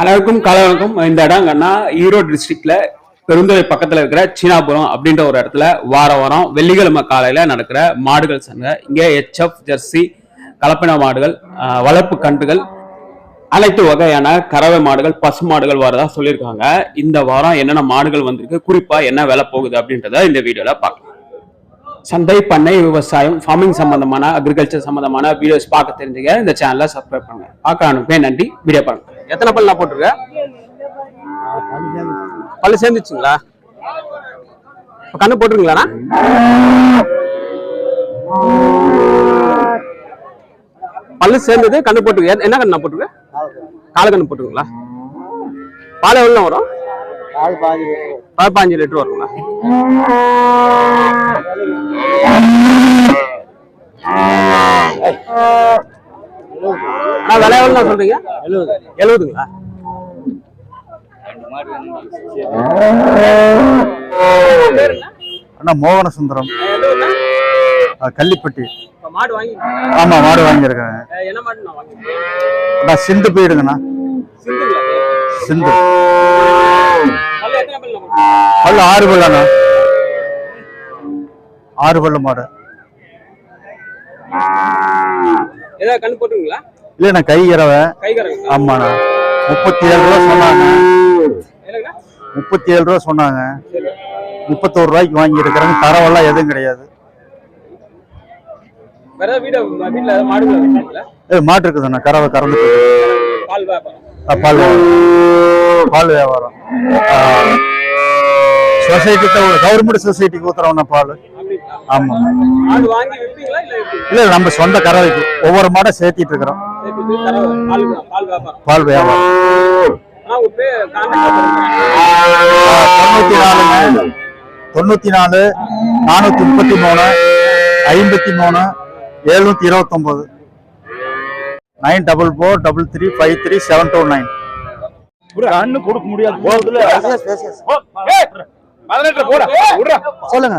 அனைவருக்கும் கலவருக்கும் இந்த இடங்கன்னா ஈரோடு டிஸ்ட்ரிக்ட்ல பெருந்துறை பக்கத்துல இருக்கிற சீனாபுரம் அப்படின்ற ஒரு இடத்துல வார வாரம் வெள்ளிக்கிழமை காலையில நடக்கிற மாடுகள் சந்தை. இங்கே ஹெச்எஃப் ஜெர்சி கலப்பின மாடுகள் வளர்ப்பு கன்றுகள் அனைத்து வகையான கறவை மாடுகள் பசு மாடுகள் வரதா சொல்லியிருக்காங்க. இந்த வாரம் என்னென்ன மாடுகள் வந்திருக்கு குறிப்பா என்ன விலை போகுது அப்படின்றத இந்த வீடியோல பார்க்கலாம். சந்தை பண்ணை விவசாயம் ஃபார்மிங் சம்பந்தமான அக்ரிகல்ச்சர் சம்பந்தமான வீடியோஸ் பார்க்க தெரிஞ்சுக்க இந்த சேனலை சப்ஸ்கிரைப் பண்ணுங்க. பார்க்க அனுப்பே நன்றி. வீடியோ பாருங்க. எத்தனை பல்லா போட்டிருக்க? பல்லு சேர்ந்துச்சுங்களா? இப்ப கண்ணு போட்டுருங்களாண்ணா பல்லு சேர்ந்தது கண்ணு போட்டு என்ன கண்ணு போட்டிருக்க? கால கண்ணு போட்டுருங்களா பால் எவ்வளோ வரும்? பதினஞ்சு பாதி பால் லிட்டர் வருங்களா அண்ணா விலை எவ்வளோ சொல்றீங்க? எழுபது. எழுபதுங்களா? அண்ணா மோகன சுந்தரம் கள்ளிப்பட்டி. மாடு வாங்கி ஆமா மாடு வாங்கியிருக்கேன் நான் வாங்கி அண்ணா சிந்து போயிடுங்கண்ணா சிந்து. பல்லு ஆறு பல்லண்ணா. ஆறு பல்லு மாடு. ஏதாவது கண்ணு போட்டுருங்களா இல்லைண்ணா கை இரவை கைகாரங்களா ஆமாண்ணா. முப்பத்தி ஏழு ரூபா சொன்னாங்க. முப்பத்தி ஏழு ரூபா சொன்னாங்க. முப்பத்தோரு ரூபாய்க்கு வாங்கியிருக்கிறேங்க தரவெல்லாம் எதுவும் கிடையாது. மாட்டு இருக்குதுண்ணா. கறவை கறந்து பால் வியாபாரம். பால் வியாபாரம். சொசைட்டி கவர்மெண்ட் சொசைட்டிக்கு ஊத்துறவண்ணா பால். ஆமா. இல்லை நம்ம சொந்த கறவைக்கு. ஒவ்வொரு மாடை சேர்த்திட்டு இருக்கிறோம். பால் வியாபாரம். தொண்ணூத்தி நாலு நானூத்தி முப்பத்தி மூணு ஐம்பத்தி மூணு எழுநூத்தி இருபத்தி ஒன்பது nine double four double three five three seven two nine. கண்ணு கொடுக்க முடியாது. சொல்லுங்க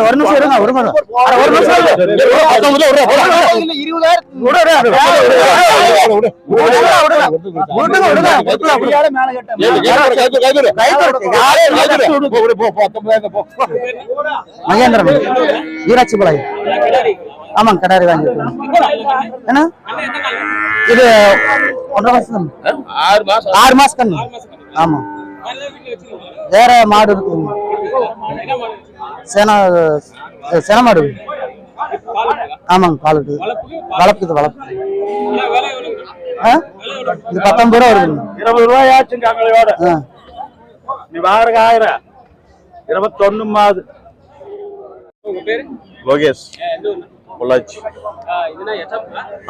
ஒரு நிமிஷம் இருங்க ஒரு நிமிஷம் ஒரு நிமிஷம் மகேந்திரன் ஈராட்சி பாளையம் ஆமாங்க கடாரி வாங்கியிருக்கோம் என்ன இது ஒன்றரை மாசம் ஆறு மாசம் ஆறு மாசம் கண்ணு ஆமா வேற மாடு இருக்கு சேனா சேன மாடு ஆமாங்க பால் இருக்குது. வளர்க்குது வளர்ப்பு? இது பத்தொன்பது ரூபா வருதுங்க. இருபது ரூபாய் ஆச்சுங்க அங்களையோட ஆ. நீ வாங்குறதுக்கு ஆயிரம். இருபத்தொன்னு மாது லோகேஷ்? பொள்ளாச்சி?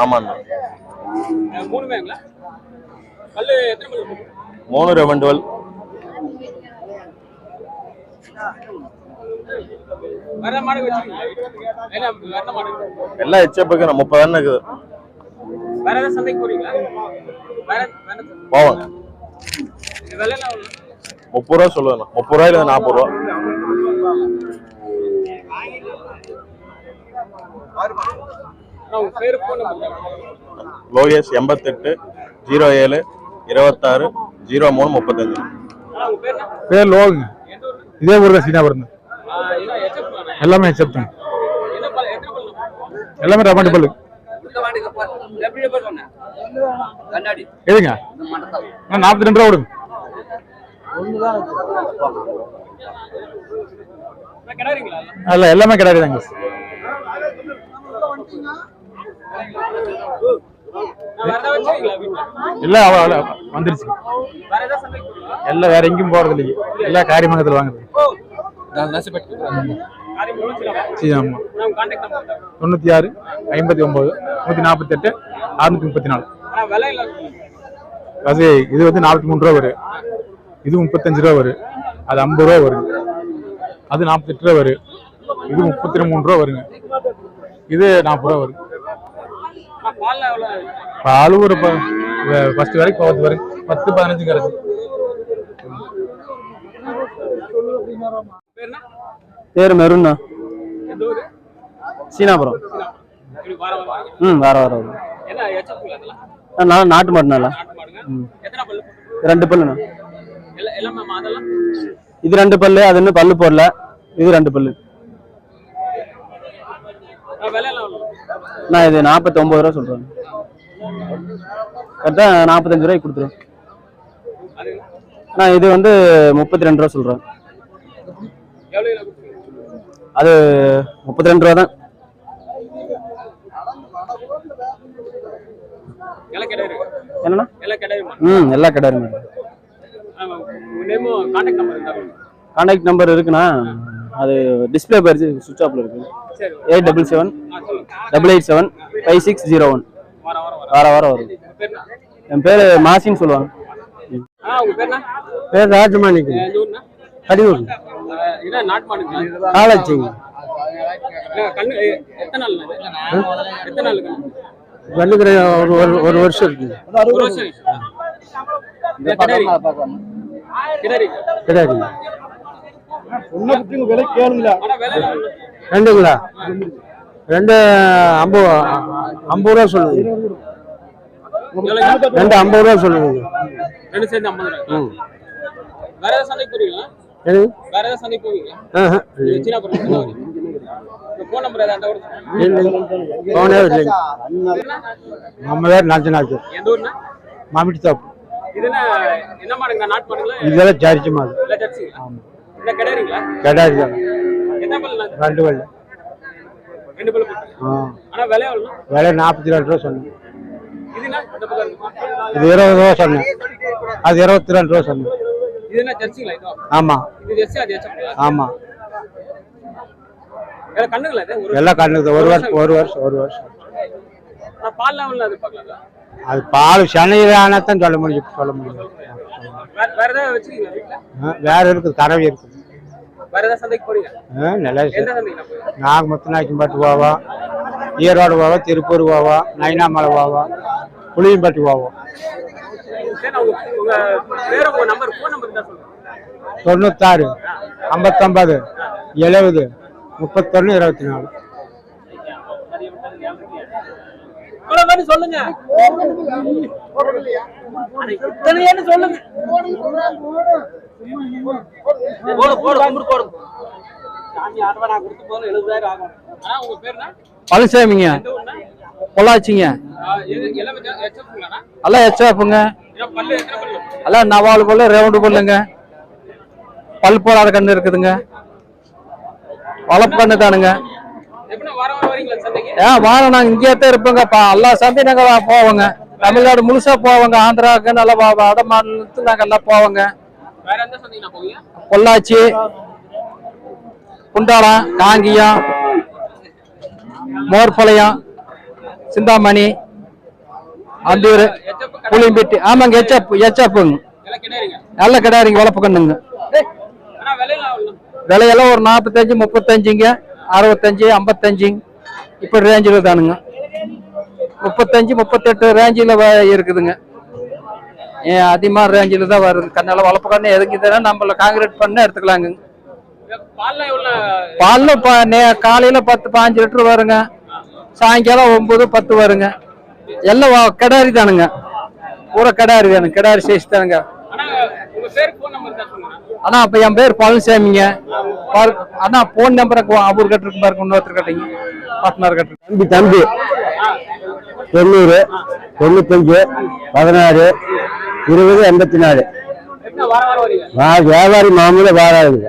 ஆமாண்ணா. மூணு? பேங்களா பல்லு எத்தனை பல்லு போகும்? மூணு ரெவண்டுவல் வேற மாடு வச்சிருக்கீங்களா என்ன வேற மாடு எல்லாம் எச்சப்புக்கு நான் முப்பதானே இருக்குது. வேற ஏதாவது சந்தைக்கு போறீங்களா? போவாங்க? முப்பது ரூபா சொல்லுவேண்ணா முப்பது ரூபாயில நாற்பது ரூபா. லோகேஷ் எண்பத்தெட்டு ஜீரோ ஏழு இருபத்தாறு ஜீரோ மூணு முப்பத்தஞ்சு. அண்ணா, உங்க பேர் என்ன? இதே ஊர் தான் சீனாபுரம் எல்லாமே அக்செப்டுங்க எல்லாமே ரமாண்டி பல்லு. எதுங்க? நாற்பத்தி ரெண்டு ரூபா விடுங்க இல்ல அல்ல எல்லாமே கிடையாதுங்க தாங்க. எல்லாம் அவ்வளோ அவ்வளோ வந்துருச்சு. எல்லாம் வேற எங்கேயும் போறது இல்லைங்க எல்லா காரியமங்கத்தில் வாங்குறது. சரி ஆமாம் தொண்ணூற்றி ஆறு ஐம்பத்தி ஒம்பது நூற்றி நாற்பத்தெட்டு அறுநூற்றி முப்பத்தி நாலு. அது இது வந்து நாற்பத்தி மூணு ரூபா வரும் இது முப்பத்தஞ்சு ரூபா வரும் அது ஐம்பது ரூபா வரும் அது நாற்பத்தெட்டு ரூபா வரும் இது முப்பத்தி மூணு ரூபா வருங்க. இது நாற்பது ரூபா வரும் பால் ஒரு ஃபர்ஸ்ட் வரைக்கும் பத்து வரைக்கும் பத்து பதினஞ்சு கிடக்கு பேர் மெருண்ணா சீனாபுரம். வாரம் ம் வர வர வர என்ன எச்சப்புங்களா இதெல்லாம் நான் நாட்டு மாடு நல்லா நாட்டு மாடுங்க. எத்தனை பல்லு ரெண்டு பல்லுண்ணா. இது ரெண்டு பல்லு அது இன்னும் பல்லு போடல. இது ரெண்டு பல்லு? நான் இது நாற்பத்தி ஒன்பது ரூபா சொல்றேன். கரெக்டாக நாற்பத்தஞ்சு ரூபாய்க்கு கொடுத்துருவேன். நான் இது வந்து முப்பத்தி ரெண்டு ரூபா சொல்றேன்? அது முப்பத்தி ரெண்டு ரூபா தான். என்னண்ணா? ம் எல்லா நேமும் கான்டாக்ட் நம்பர் இருக்குண்ணா. அது டிஸ்பிளே போயிருச்சு சுவிட்ச் ஆஃப்ல இருக்கு. Eight double seven double eight seven five six zero one வர வர வர வார வாரம் வரும்? என் பேர் மாசின்னு சொல்லுவாங்க. பேர் ராஜமாணிக்கு. கடிவூர் அஹ் இது என்ன நாட்டு மாடுங்களா காலேஜிங்க. இல்ல, கண்ணு எ- எத்தனை நாள் இது? எத்தனை நாள் கண்ணு? வந்துக்கிற ஒரு வருஷம் இருக்குங்க. எவ்வளவு? ரெண்டுங்களா? ரெண்டு ஐம்பது ஐம்பது ரூபா சொல்லுங்க? ரெண்டு ஐம்பது ரூபா சொல்லுங்க. ரெண்டு சேர்ந்து ஐம்பது ரூபாய். வேற சந்தைக்கு போறீங்களா? வேற ஏதாவது போவீங்களா? போனே இல்லைங்க? நம்ம பேர் நாச்சனாச்சு எந்த ஊர்னா? மாமிடி தாப்பு இது என்ன மாடுங்க நாட்டு மாடுங்களா? இதெல்லாம் மாடு. இல்ல என்ன பல்லு? ரெண்டு ரெண்டு பல்லு போட்டு ஆனா விலை எவ்வளவு விலை சொன்னேன். இருக்குமா இது இருபது ரூபா சொன்னேன். அது இருபத்தி ரெண்டு ரூபா சொன்னேன். இது ஒரு எல்லாம் கண்ணுக்கு ஒரு வருஷம் ஒரு வருஷம் ஒரு வருஷம். ஆனா பால் லெவல்ல அது பால் சனையிலான தான் சொல்ல முடியும் சொல்ல முடியும். வேற இருக்குது கறவை இருக்குது. நல்லா எந்த சந்தைக்கு நான் போறேன் நாங்கள் முத்துநாய்க்கம்பட்டு போவோம் ஈரோடு போவோம் திருப்பூர் போவோம் நைனாமலை போவோம் புளியம்பட்டி போவோம் தொண்ணூத்தாறு ஐம்பத்தொம்பது எழுபது முப்பத்தொன்று இருபத்தி நாலு சொல்லுங்க பழனிசாமிங்க பொள்ளாச்சிங்க எல்லாமே ஹெச்எஃப்ங்களாண்ணா எல்லாம் நவால் பல்லு ரவுண்டு பல்லுங்க பல் போடாத கண்ணு இருக்குதுங்க. வளர்ப்பு கண்ணு தானுங்க. ஏன் வாரம் நாங்கள் இங்கேயே தான் இருப்போங்க எல்லா சந்தையும் நாங்கள் போவோங்க. தமிழ்நாடு முழுசா போவோங்க. ஆந்திராவுக்கு நல்லா வா- வட மாநிலத்துக்கு நாங்கள் எல்லாம் போவோங்க. பொள்ளாச்சி குண்டாலம் காங்கியம் மோர்பாளையம் சிந்தாமணி அந்த ஒரு புளியம்பட்டி ஆமாங்க எச்சப் எச்சப்புங்க எல்லாம் கிடையாதுங்க நல்ல கிடாரிங்க வளர்ப்பு கண்ணுங்க விலையெல்லாம் ஒரு நாற்பத்தஞ்சு முப்பத்தஞ்சுங்க. அறுபத்தஞ்சு ஐம்பத்தஞ்சுங்க இப்போ ரேஞ்சில் தானுங்க. முப்பத்தஞ்சு முப்பத்தெட்டு ரேஞ்சில் இருக்குதுங்க. ஏன் அதிகமாக ரேஞ்சில் தான் வருது. கண்ணால வளர்ப்பு கண்ணு எதுக்குதுன்னா நம்மள காங்கிரீட் பண்ண எடுத்துக்கலாங்க. பாலில் ப நே காலையில் பத்து பாஞ்சு லிட்டர் வருங்க. சாயங்காலம் ஒம்பது பத்து வருங்க. எல்லாம் கிடாரி தானுங்க. பூரா கிடாரி தானுங்க கிடாரி சைஸ் தானுங்க. ஆனா உங்க பேர் ஃபோன் நம்பர் தான் சொல்லுங்க அண்ணா அப்ப என் பேர் பழனிசாமிங்க. அண்ணா போன் நம்பரை அவர் கட்டிருக்கு பாருங்க இன்னொருத்தர் கட்டிங்க பார்ட்னர் கட்டிருக்கு தம்பி தம்பி. தொண்ணூறு தொண்ணூத்தஞ்சு பதினாறு இருபது எண்பத்தி நாலு வியாபாரி மாமூல வாராதுங்க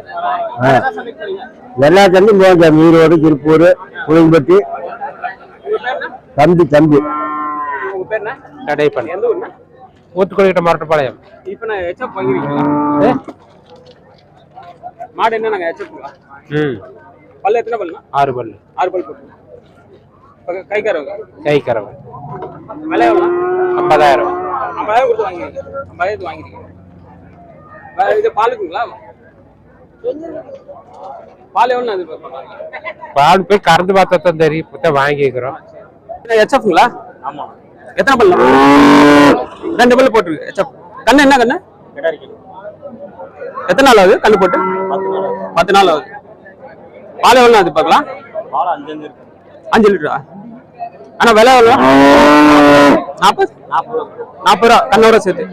எல்லா தம்பியும் ஈரோடு திருப்பூர் புளியம்பட்டி தம்பி தம்பி. உங்க பேர் என்ன கடைப்பண்ண எந்த ஊர்னா? ஊத்துக்குடிக்கிட்ட மரட்டப்பாளையம் இப்ப நான் ஹெச்எப் வாங்கிருக்கீங்களா? மாடு என்ன நாங்க ஹெச்எப்ங்களா ம். பல்லு எத்தனை பல்லுனா ஆறு பல்லு. ஆறு பல் போட்டு கை காரவங்க கை கறவை விலை எவ்வளோ ஐம்பதாயிரம். ஐம்பதாயிரம் கொடுத்து வாங்கிருக்கீங்க. ஐம்பதாயிரத்து வாங்கிருக்கீங்க. இது பாலுக்குங்களா? பால் எவ்வளோ பால் போய் கறந்து பார்த்தா தான் தெரியும். இப்போ வாங்கிக்கிறோம். ஹெச்எஃப்ங்களா ஆமா. எத்தனை பல்லு ரெண்டு பல்லு போட்டுருக்கு. கண்ணு என்ன கண்ணு? எத்தனை நாள் ஆகுது? கண்ணு போட்டு. பத்து நாள் ஆகுது. பால் எவ்வளோ அது பார்க்கலாம். அஞ்சு லிட்டரா? ஆனா விலை எவ்வளோ நாற்பது? நாற்பது ரூபா. கண்ணோட சேர்த்து.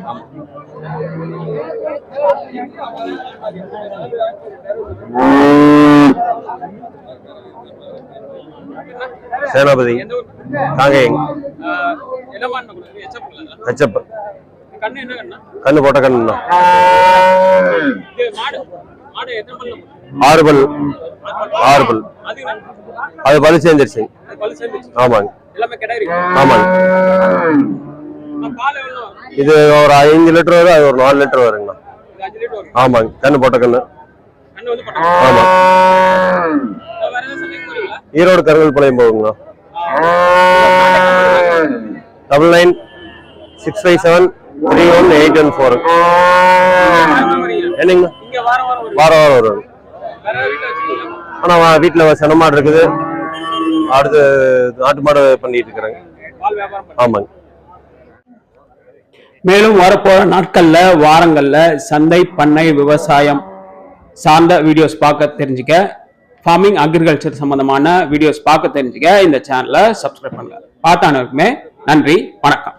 சேனாபதி காங்கேயம் ஹெச்எப். கண்ணு போட்ட கண்ணு ஆறு பல் ஆறு பல் அது பல் சேர்ந்துருச்சு. ஆமாங்க. ஆமாங்க. இது ஒரு ஐந்து லிட்டர் வரும் அது ஒரு நாலு லிட்டர் வருங்கண்ணா. ஆமாங்க. கண்ணு போட்ட கண்ணு. ஆமா. Erode Karungal Palayam போகுங்கண்ணா. Double nine six five seven three one eight one four என்னங்கண்ணா வாரம் வாரம் வரும் ஆனால் வீட்டில் சென மாடு இருக்குது. அடுத்து நாட்டு மாடு பண்ணிட்டு இருக்கிறாங்க. ஆமாங்க. மேலும் வரப்போற நாட்கள்ல வாரங்கள்ல சந்தை பண்ணை விவசாயம் சார்ந்த வீடியோஸ் பார்க்க தெரிஞ்சுக்க ஃபார்மிங் அக்ரிகல்ச்சர் சம்பந்தமான வீடியோஸ் பார்க்க தெரிஞ்சுக்க இந்த சேனலை சப்ஸ்கிரைப் பண்ணுங்க. பார்த்த நன்றி வணக்கம்.